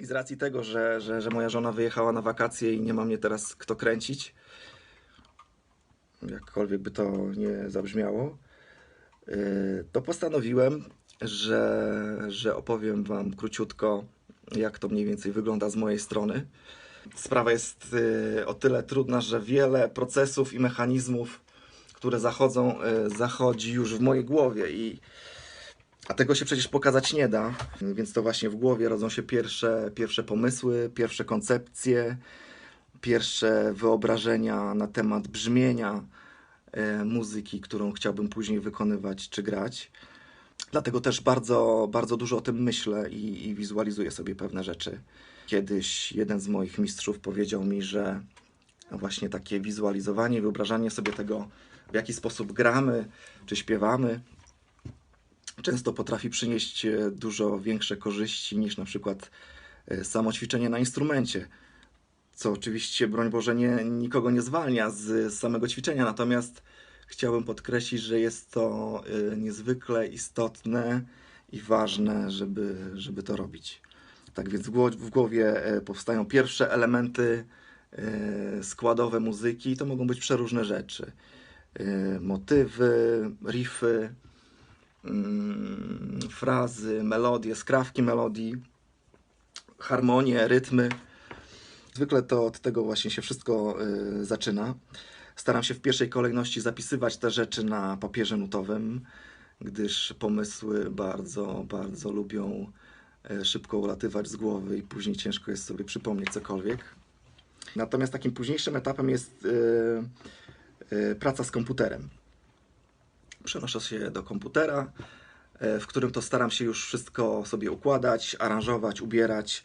I z racji tego, że, że, że moja żona wyjechała na wakacje i nie ma mnie teraz kto kręcić, jakkolwiek by to nie zabrzmiało, yy, to postanowiłem, że, że opowiem Wam króciutko, jak to mniej więcej wygląda z mojej strony. Sprawa jest yy, o tyle trudna, że wiele procesów i mechanizmów, które zachodzą, yy, zachodzi już w mojej głowie i a tego się przecież pokazać nie da, więc to właśnie w głowie rodzą się pierwsze, pierwsze pomysły, pierwsze koncepcje, pierwsze wyobrażenia na temat brzmienia e, muzyki, którą chciałbym później wykonywać czy grać. Dlatego też bardzo, bardzo dużo o tym myślę i, i wizualizuję sobie pewne rzeczy. Kiedyś jeden z moich mistrzów powiedział mi, że właśnie takie wizualizowanie, wyobrażanie sobie tego, w jaki sposób gramy czy śpiewamy, często potrafi przynieść e, dużo większe korzyści niż na przykład e, samo ćwiczenie na instrumencie. Co oczywiście, broń Boże, nie, nikogo nie zwalnia z samego ćwiczenia, natomiast chciałbym podkreślić, że jest to e, niezwykle istotne i ważne, żeby, żeby to robić. Tak więc w gło- w głowie powstają pierwsze elementy składowe muzyki. To mogą być przeróżne rzeczy. Motywy, riffy, frazy, melodie, skrawki melodii, harmonie, rytmy. Zwykle to od tego właśnie się wszystko y, zaczyna. Staram się w pierwszej kolejności zapisywać te rzeczy na papierze nutowym, gdyż pomysły bardzo, bardzo lubią y, szybko ulatywać z głowy i później ciężko jest sobie przypomnieć cokolwiek. Natomiast takim późniejszym etapem jest y, praca z komputerem przenoszę się do komputera, e, w którym to staram się już wszystko sobie układać, aranżować, ubierać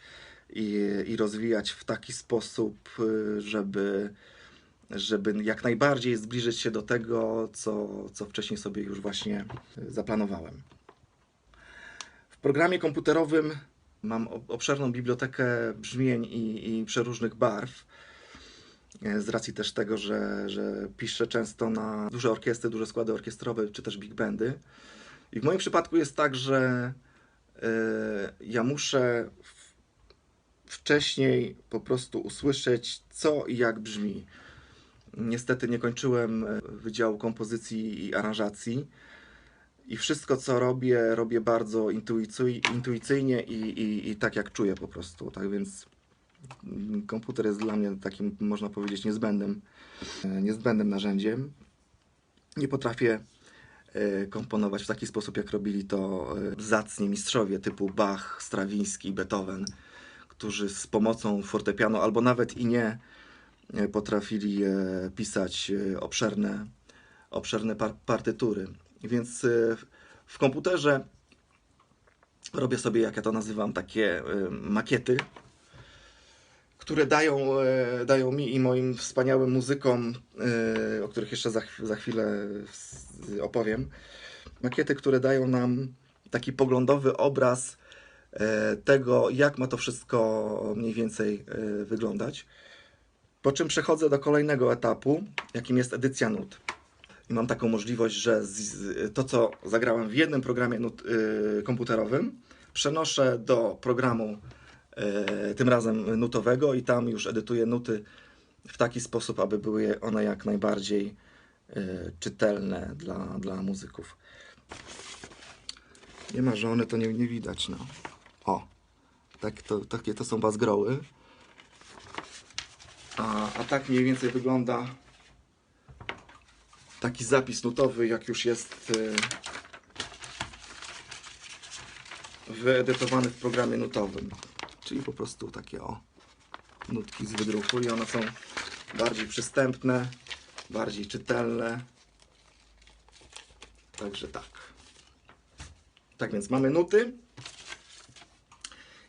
i, i rozwijać w taki sposób, y, żeby, żeby jak najbardziej zbliżyć się do tego, co, co wcześniej sobie już właśnie zaplanowałem. W programie komputerowym mam ob- obszerną bibliotekę brzmień i, i przeróżnych barw. E, Z racji też tego, że, że piszę często na duże orkiestry, duże składy orkiestrowe, czy też big bandy. I w moim przypadku jest tak, że e, ja muszę wcześniej po prostu usłyszeć, co i jak brzmi. Niestety nie kończyłem e, Wydziału Kompozycji i Aranżacji. I wszystko, co robię, robię bardzo intuicyj- intuicyjnie i, i, i tak, jak czuję po prostu. Tak więc komputer jest dla mnie takim, można powiedzieć, niezbędnym, e, niezbędnym narzędziem. Nie potrafię e, komponować w taki sposób, jak robili to e, zacni mistrzowie typu Bach, Strawiński, Beethoven, którzy z pomocą fortepianu albo nawet i nie potrafili pisać obszerne, obszerne par- partytury. Więc w komputerze robię sobie, jak ja to nazywam, takie makiety, które dają, e, dają mi i moim wspaniałym muzykom, e, o których jeszcze za, za chwilę opowiem. Makiety, które dają nam taki poglądowy obraz e, tego, jak ma to wszystko mniej więcej wyglądać. Po czym przechodzę do kolejnego etapu, jakim jest edycja nut. I mam taką możliwość, że z, z, to, co zagrałem w jednym programie nut, y, komputerowym, przenoszę do programu tym razem nutowego i tam już edytuję nuty w taki sposób, aby były one jak najbardziej y, czytelne dla, dla muzyków. Nie ma żony, to nie, nie widać, no. O, tak to, takie to są bazgroły. A, a tak mniej więcej wygląda taki zapis nutowy, jak już jest y, wyedytowany w programie nutowym. Czyli po prostu takie o nutki z wydruku i one są bardziej przystępne, bardziej czytelne. Także tak. Tak więc mamy nuty.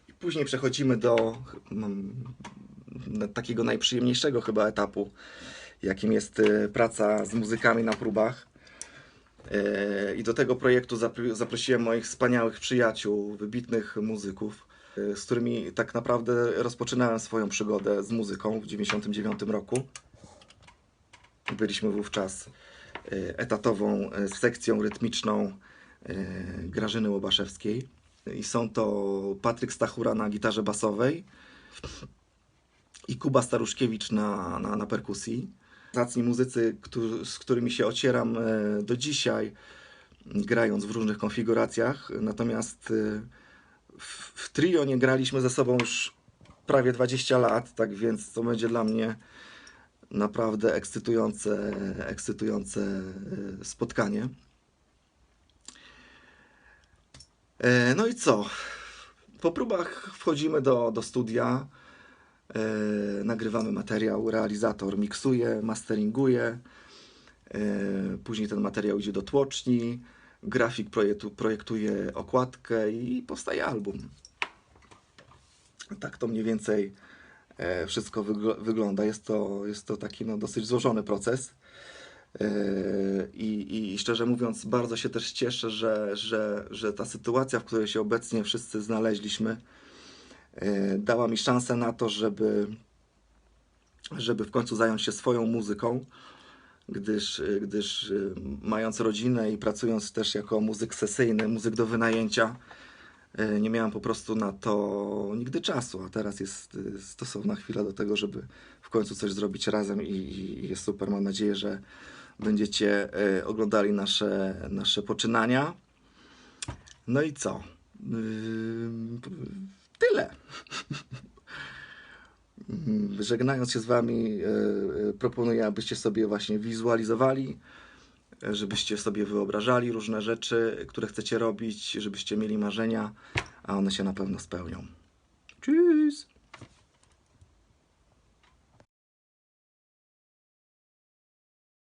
I później przechodzimy do mm, takiego najprzyjemniejszego chyba etapu, jakim jest e, praca z muzykami na próbach. E, I do tego projektu zapr- zaprosiłem moich wspaniałych przyjaciół, wybitnych muzyków, z którymi tak naprawdę rozpoczynałem swoją przygodę z muzyką w 1999 roku. Byliśmy wówczas e, etatową e, sekcją rytmiczną Grażyny Łobaszewskiej. I są to Patryk Stachura na gitarze basowej i Kuba Staruszkiewicz na, na, na perkusji. Zacni muzycy, z którymi się ocieram do dzisiaj, grając w różnych konfiguracjach. Natomiast w, trio nie graliśmy ze sobą już prawie 20 lat, tak więc to będzie dla mnie naprawdę ekscytujące, ekscytujące e, spotkanie. E, No i co? Po próbach wchodzimy do, do studia, e, nagrywamy materiał, realizator miksuje, masteringuje, później ten materiał idzie do tłoczni, grafik projektu, projektuje okładkę i powstaje album. Tak to mniej więcej e, wszystko wygl- wygląda. Jest to, jest to taki no, dosyć złożony proces. E, I, I szczerze mówiąc, bardzo się też cieszę, że, że, że ta sytuacja, w której się obecnie wszyscy znaleźliśmy, e, dała mi szansę na to, żeby, żeby w końcu zająć się swoją muzyką, gdyż, e, gdyż e, mając rodzinę i pracując też jako muzyk sesyjny, muzyk do wynajęcia, e, nie miałem po prostu na to nigdy czasu, a teraz jest stosowna chwila do tego, żeby w końcu coś zrobić razem i, i jest super. Mam nadzieję, że będziecie oglądali nasze, nasze poczynania. No i co? Tyle. Żegnając się z Wami, e, e, proponuję, abyście sobie właśnie wizualizowali, e, żebyście sobie wyobrażali różne rzeczy, które chcecie robić, żebyście mieli marzenia, a one się na pewno spełnią. Tschüss!